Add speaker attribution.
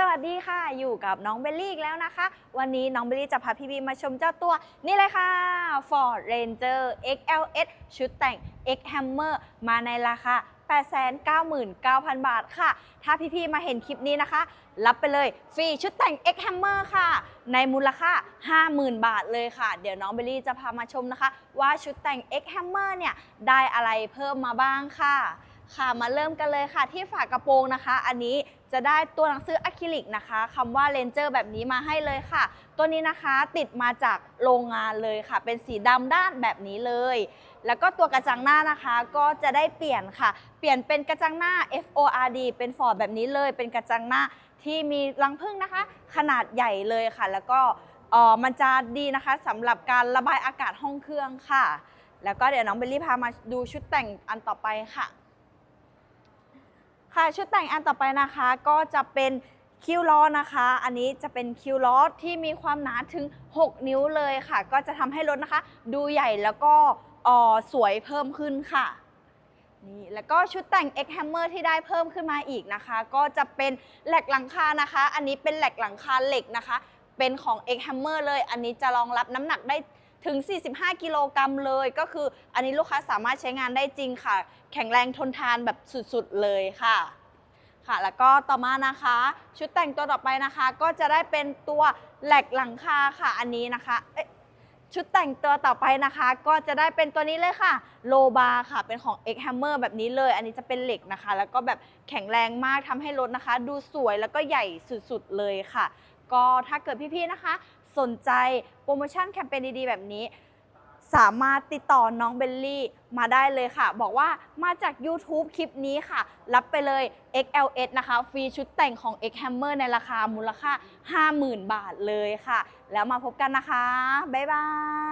Speaker 1: สวัสดีค่ะ อยู่กับน้องเบลลี่อีกแล้วนะคะ วันนี้น้องเบลลี่จะพาพี่บีมาชมเจ้าตัว นี่เลยค่ะ Ford Ranger XLS ชุดแต่ง X Hammer มาในราคา 899,000 บาทค่ะ ถ้าพี่ๆมาเห็นคลิปนี้นะคะ รับไปเลยฟรีชุดแต่ง X Hammer ค่ะ ในมูลค่า 50,000 บาทเลยค่ะ เดี๋ยวน้องเบลลี่จะพามาชมนะคะ ว่าชุดแต่ง X Hammer เนี่ยได้อะไรเพิ่มมาบ้างค่ะ ค่ะมาเริ่มกันเลยค่ะที่ฝากระโปรงนะคะ อันนี้จะได้ตัวหนังสืออะคริลิกนะคะคำว่าเลนเจอร์แบบนี้มาให้เลยค่ะ ตัวนี้นะคะติดมาจากโรงงานเลยค่ะ เป็นสีดำด้านแบบนี้เลย แล้วก็ตัวกระจังหน้านะคะก็จะได้เปลี่ยนค่ะ เปลี่ยนเป็นกระจังหน้า FORD เป็นฟอร์ดแบบนี้เลย เป็นกระจังหน้าที่มีรังผึ้งนะคะ ขนาดใหญ่เลยค่ะ แล้วก็มันจะดีนะคะสำหรับการระบายอากาศห้องเครื่องค่ะ แล้วก็เดี๋ยวน้องเบลลี่พามาดูชุดแต่งอันต่อไปค่ะ ค่ะชุดแต่งอันต่อไปนะคะก็จะเป็นคิวล้อนะคะ อันนี้จะเป็นคิวล้อที่มีความหนาถึง 6 นิ้วเลยค่ะ ก็จะทำให้รถนะคะ ดูใหญ่แล้วก็สวยเพิ่มขึ้นค่ะนี่แล้วก็ชุดแต่ง X Hammer ที่ได้เพิ่มขึ้นมาอีกนะคะ ก็จะเป็นแหลกหลังคานะคะ อันนี้เป็นแหลกหลังคาเหล็กนะคะ เป็นของ X Hammer เลย อันนี้จะรองรับน้ำหนักได้ ถึง 45 กิโลกรัมเลย ก็คืออันนี้ลูกค้าสามารถใช้งานได้จริงค่ะ แข็งแรงทนทานแบบสุดๆเลยค่ะค่ะแล้วก็ต่อมานะคะ ชุดแต่งตัวต่อไปนะคะ ก็จะได้เป็นตัวแหลกหลังคาค่ะอันนี้นะคะเอ๊ะชุดแต่งตัวต่อไปนะคะ ก็จะได้เป็นตัวนี้เลยค่ะโลบาค่ะเป็นของ X Hammer แบบนี้เลย อันนี้จะเป็นเหล็กนะคะ แล้วก็แบบแข็งแรงมากทำให้รถนะคะ ดูสวยแล้วก็ใหญ่สุดๆเลยค่ะ ก็ถ้าเกิดพี่ๆนะคะ สนใจโปรโมชั่นแคมเปญดีๆ แบบนี้ สามารถติดต่อน้องเบลลี่มาได้เลยค่ะ บอกว่ามาจาก YouTube คลิปนี้ค่ะ รับไปเลย XLS นะคะ ฟรีชุดแต่งของ X Hammer ในราคามูลค่า 50,000 บาทเลยค่ะ แล้วมาพบกันนะคะ บ๊ายบาย